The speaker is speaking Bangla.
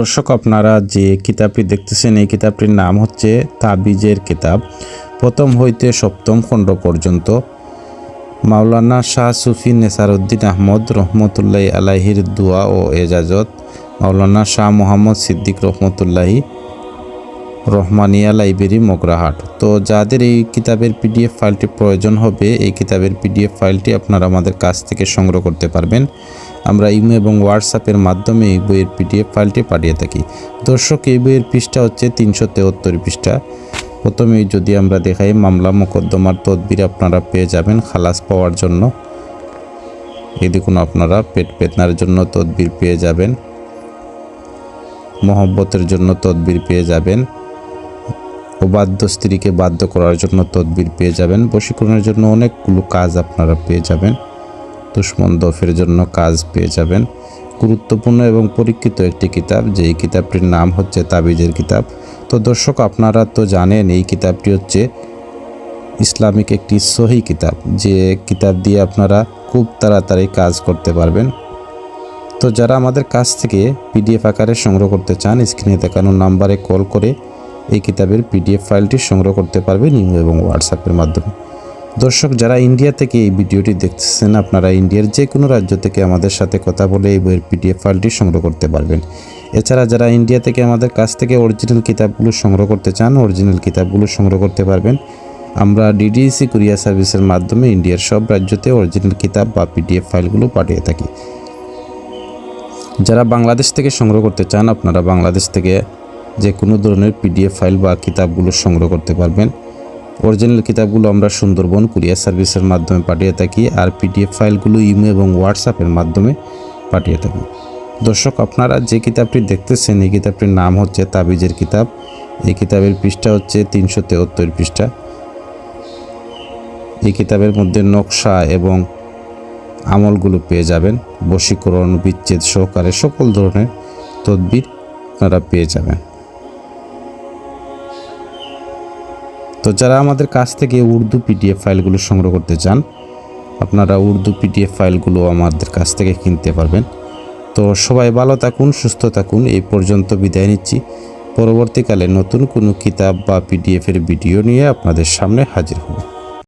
দর্শক, আপনারা যে কিতাবটি দেখতেছেন, এই কিতাবটির নাম হচ্ছে তাবিজের কিতাব। প্রথম হইতে সপ্তম খণ্ড পর্যন্ত। মাওলানা শাহ সুফি নেসারউদ্দিন আহমদ রহমতুল্লাহ আলাহির দোয়া ও এজাজত। মাওলানা শাহ মোহাম্মদ সিদ্দিক রহমতুল্লাহি রহমানিয়া লাইব্রেরি, মোগরাহাট। তো যাদের এই কিতাবের পিডিএফ ফাইলটি প্রয়োজন হবে, এই কিতাবের পিডিএফ ফাইলটি আপনারা আমাদের কাছ থেকে সংগ্রহ করতে পারবেন। আমরা ইমো এবং হোয়াটসঅ্যাপের মাধ্যমে এই বইয়ের পিডিএফ ফাইলটি পাঠিয়ে থাকি। দর্শক, এই বইয়ের পৃষ্ঠা হচ্ছে তিনশো তেহত্তর পৃষ্ঠা। প্রথমেই যদি আমরা দেখাই মামলা মোকদ্দমার তদবির আপনারা পেয়ে যাবেন খালাস পাওয়ার জন্য। এই দেখুন, আপনারা পেট পেতনার জন্য তদবির পেয়ে যাবেন। মহব্বতের জন্য তদবির পেয়ে যাবেন। অবাধ্য স্ত্রীকে বাধ্য করার জন্য তদবির পেয়ে যাবেন। বশীকরণের জন্য অনেকগুলো কাজ আপনারা পেয়ে যাবেন। দুশ্মন দফের জন্য কাজ পেয়ে যাবেন। গুরুত্বপূর্ণ এবং পরীক্ষিত একটি কিতাব যে এই কিতাবটির নাম হচ্ছে তাবিজের কিতাব। তো দর্শক, আপনারা তো জানেন, এই কিতাবটি হচ্ছে ইসলামিক একটি সহি কিতাব, যে কিতাব দিয়ে আপনারা খুব তাড়াতাড়ি কাজ করতে পারবেন। তো যারা আমাদের কাছ থেকে পিডিএফ আকারে সংগ্রহ করতে চান, স্ক্রিনে দেখানো নাম্বারে কল করে এই কিতাবের পিডিএফ ফাইলটি সংগ্রহ করতে পারবেন ইমো এবং হোয়াটসঅ্যাপের মাধ্যমে। দর্শক, যারা ইন্ডিয়া থেকে এই ভিডিওটি দেখতেছেন, আপনারা ইন্ডিয়ার যে কোনো রাজ্য থেকে আমাদের সাথে কথা বলে এই বইয়ের পিডিএফ ফাইলটি সংগ্রহ করতে পারবেন। এছাড়া যারা ইন্ডিয়া থেকে আমাদের কাছ থেকে অরিজিনাল কিতাবগুলো সংগ্রহ করতে চান, অরিজিনাল কিতাবগুলো সংগ্রহ করতে পারবেন। আমরা ডিডিসি কুরিয়ার সার্ভিসের মাধ্যমে ইন্ডিয়ার সব রাজ্যতে অরিজিনাল কিতাব বা পিডিএফ ফাইলগুলো পাঠিয়ে থাকি। যারা বাংলাদেশ থেকে সংগ্রহ করতে চান, আপনারা বাংলাদেশ থেকে যে কোনো ধরনের পিডিএফ ফাইল বা কিতাবগুলো সংগ্রহ করতে পারবেন। অরিজিনাল কিতাবগুলো আমরা সুন্দরবন কুরিয়ার সার্ভিসের মাধ্যমে পাঠিয়ে থাকি আর পিডিএফ ফাইলগুলো ইমেল এবং হোয়াটসঅ্যাপের মাধ্যমে পাঠিয়ে থাকি। দর্শক, আপনারা যে কিতাবটি দেখতেছেন, এই কিতাবটির নাম হচ্ছে তাবিজের কিতাব। এই কিতাবের পৃষ্ঠা হচ্ছে তিনশো তেহত্তর পৃষ্ঠা। এই কিতাবের মধ্যে নকশা এবং আমলগুলো পেয়ে যাবেন। বশীকরণ, বিচ্ছেদ সহকারে সকল ধরনের তদবির আপনারা পেয়ে যাবেন। তো যারা আমাদের কাছ থেকে উর্দু পিডিএফ ফাইলগুলো সংগ্রহ করতে চান, আপনারা উর্দু পিডিএফ ফাইলগুলো আমাদের কাছ থেকে কিনতে পারবেন। তো সবাই ভালো থাকুন, সুস্থ থাকুন, এই পর্যন্ত বিদায় নিচ্ছি। পরবর্তীকালে নতুন কোনো কিতাব বা পিডিএফের ভিডিও নিয়ে আপনাদের সামনে হাজির হব।